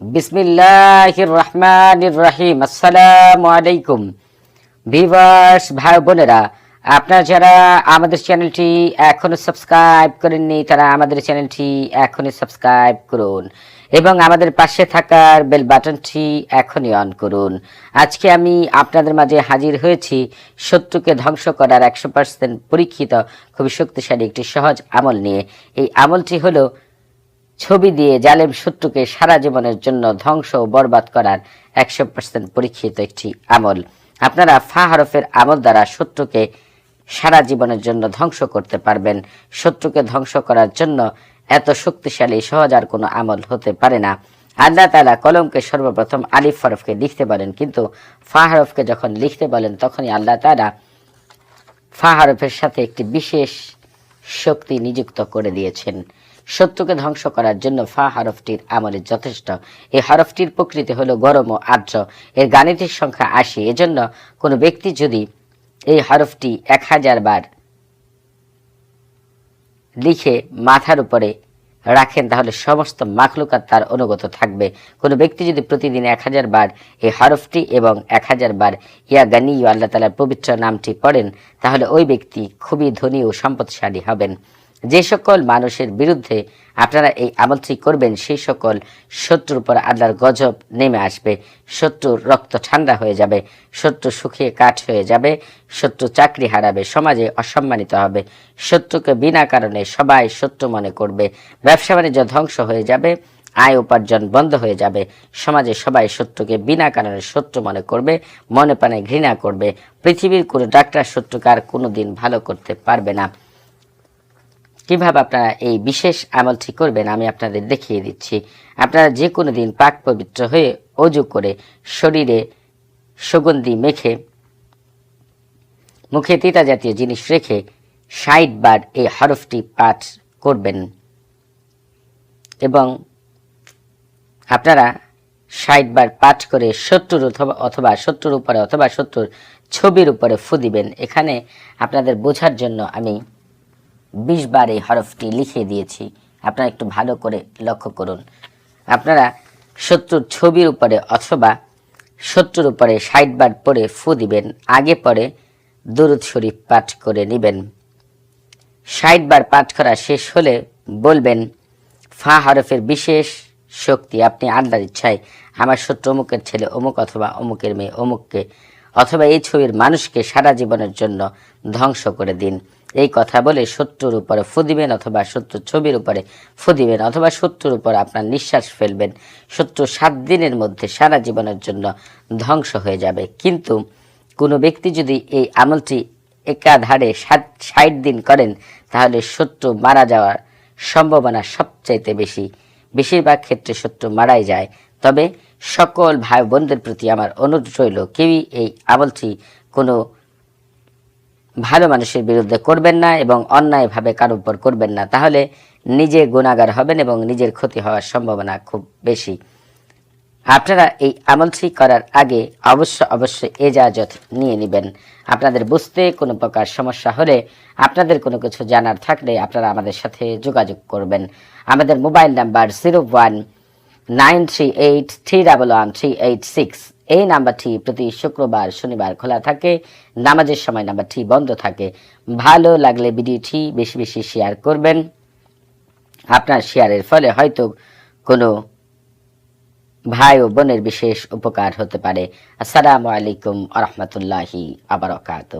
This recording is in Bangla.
বিসমিল্লাহির রহমানির রহিম। আসসালামু আলাইকুম ভিভার্স ভাই বোনেরা আপনারা যারা আমাদের চ্যানেলটি এখনও সাবস্ক্রাইব করেননি, তারা আমাদের চ্যানেলটি এখনই সাবস্ক্রাইব করুন এবং আমাদের পাশে থাকার বেল বাটনটি এখনই অন করুন। আজকে আমি আপনাদের মাঝে হাজির হয়েছি শত্রুকে ধ্বংস করার একশো পার্সেন্ট পরীক্ষিত, খুবই শক্তিশালী একটি সহজ আমল নিয়ে। এই আমলটি হলো ছবি দিয়ে জালেম শত্রুকে সারা জীবনের জন্য ধ্বংস ও বরবাদ করার একশো পার্সেন্ট পরীক্ষিত একটি আমল। আপনারা ফা হরফের আমল দ্বারা শত্রুকে সারা জীবনের জন্য ধ্বংস করতে পারবেন। শত্রুকে ধ্বংস করার জন্য এত শক্তিশালী, সহজ আর কোনো আমল হতে পারে না। আল্লাহ তালা কলমকে সর্বপ্রথম আলিফ হরফকে লিখতে বলেন, কিন্তু ফা হরফকে যখন লিখতে বলেন, তখনই আল্লাহ তালা ফা হরফের সাথে একটি বিশেষ শক্তি নিযুক্ত করে দিয়েছেন। শত্রুকে ধ্বংস করার জন্য ফা হরফটির আমলে যথেষ্ট। এই হরফটির প্রকৃতি হলো গরম ও আর্দ্র। এর গাণিতিক সংখ্যা আশি। এজন্য কোনো ব্যক্তি যদি এই হরফটি এক হাজার বার লিখে মাথার উপরে রাখেন, তাহলে সমস্ত মাখলুকাত তার অনুগত থাকবে। কোনো ব্যক্তি যদি প্রতিদিন এক হাজার বার এই হরফটি এবং এক হাজার বার ইয়া গানি আল্লাহ তালার পবিত্র নামটি পড়েন, তাহলে ওই ব্যক্তি খুবই ধনী ও সম্পদশালী হবেন। যে সকল মানুষের বিরুদ্ধে আপনারা এই আমলটি করবেন সেই সকল শত্রুর উপর আল্লাহর গজব নেমে আসবে। শত্রুর রক্ত ঠান্ডা হয়ে যাবে, শত্রু শুকিয়ে কাঠ হয়ে যাবে, শত্রু চাকরি হারাবে, সমাজে অসম্মানিত হবে। শত্রুকে বিনা কারণে সবাই শত্রু মনে করবে। ব্যবসা বাণিজ্য ধ্বংস হয়ে যাবে, আয় উপার্জন বন্ধ হয়ে যাবে। সমাজে সবাই শত্রুকে বিনা কারণে শত্রু মনে করবে, মনে প্রাণে ঘৃণা করবে। পৃথিবীর কোনো ডাক্তার শত্রুকে আর কোনো দিন ভালো করতে পারবে না। কীভাবে আপনারা এই বিশেষ আমলটি করবেন, আমি আপনাদের দেখিয়ে দিচ্ছি। আপনারা যে কোনো দিন পাক পবিত্র হয়ে অজু করে শরীরে সুগন্ধি মেখে, মুখে তিতা জাতীয় জিনিস রেখে ষাট বার এই হরফটি পাঠ করবেন। এবং আপনারা ষাট বার পাঠ করে শত্রুর অথবা অথবা শত্রুর উপরে অথবা শত্রুর ছবির উপরে ফু দিবেন। এখানে আপনাদের বোঝার জন্য আমি বিশ বার এই হরফটি লিখে দিয়েছি। আপনারা একটু ভালো করে লক্ষ্য করুন। আপনারা শত্রুর ছবির উপরে অথবা শত্রুর উপরে ষাট বার পরে ফু দিবেন, আগে পরে দুরুদ শরীফ পাঠ করে নেবেন। ষাট বার পাঠ করা শেষ হলে বলবেন, ফা হরফের বিশেষ শক্তি আপনি আল্লাহর ইচ্ছায়, আমার শত্রু অমুকের ছেলে অমুক অথবা অমুকের মেয়ে অমুককে অথবা এই ছবির মানুষকে সারা জীবনের জন্য ধ্বংস করে দিন। এই কথা বলে শত্রুর উপরে ফু দিবেন অথবা শত্রুর ছবির উপরে ফু দিবেন অথবা শত্রুর উপর আপনার নিঃশ্বাস ফেলবেন। শত্রু সাত দিনের মধ্যে সারা জীবনের জন্য ধ্বংস হয়ে যাবে। কিন্তু কোনো ব্যক্তি যদি এই আমলটি একাধারে সাত, ষাট দিন করেন, তাহলে শত্রু মারা যাওয়ার সম্ভাবনা সবচাইতে বেশি। বেশিরভাগ ক্ষেত্রে শত্রু মারাই যায়। তবে সকল ভাই বোনদের প্রতি আমার অনুরোধ রইল, কেউই এই আমলটি কোনো ভালো মানুষের বিরুদ্ধে করবেন না এবং অন্যায়ভাবে কারও উপর করবেন না। তাহলে নিজে গুণাগার হবেন এবং নিজের ক্ষতি হওয়ার সম্ভাবনা খুব বেশি। আপনারা এই আমলটি করার আগে অবশ্য অবশ্যই এজাজত নিয়ে নেবেন। আপনাদের বুঝতে কোনো প্রকার সমস্যা হলে, আপনাদের কোনো কিছু জানার থাকলে আপনারা আমাদের সাথে যোগাযোগ করবেন। আমাদের মোবাইল নাম্বার জিরো ওয়ান এই নাম্বারটি প্রতি শুক্রবার, শনিবার খোলা থাকে। নামাজের সময় নাম্বারটি বন্ধ থাকে। ভালো লাগলে ভিডিওটি বেশি বেশি শেয়ার করবেন। আপনার শেয়ারের ফলে হয়তো কোনো ভাই ও বোনের বিশেষ উপকার হতে পারে। আসসালামু আলাইকুম আ রহমতুল্লাহি আবরকাত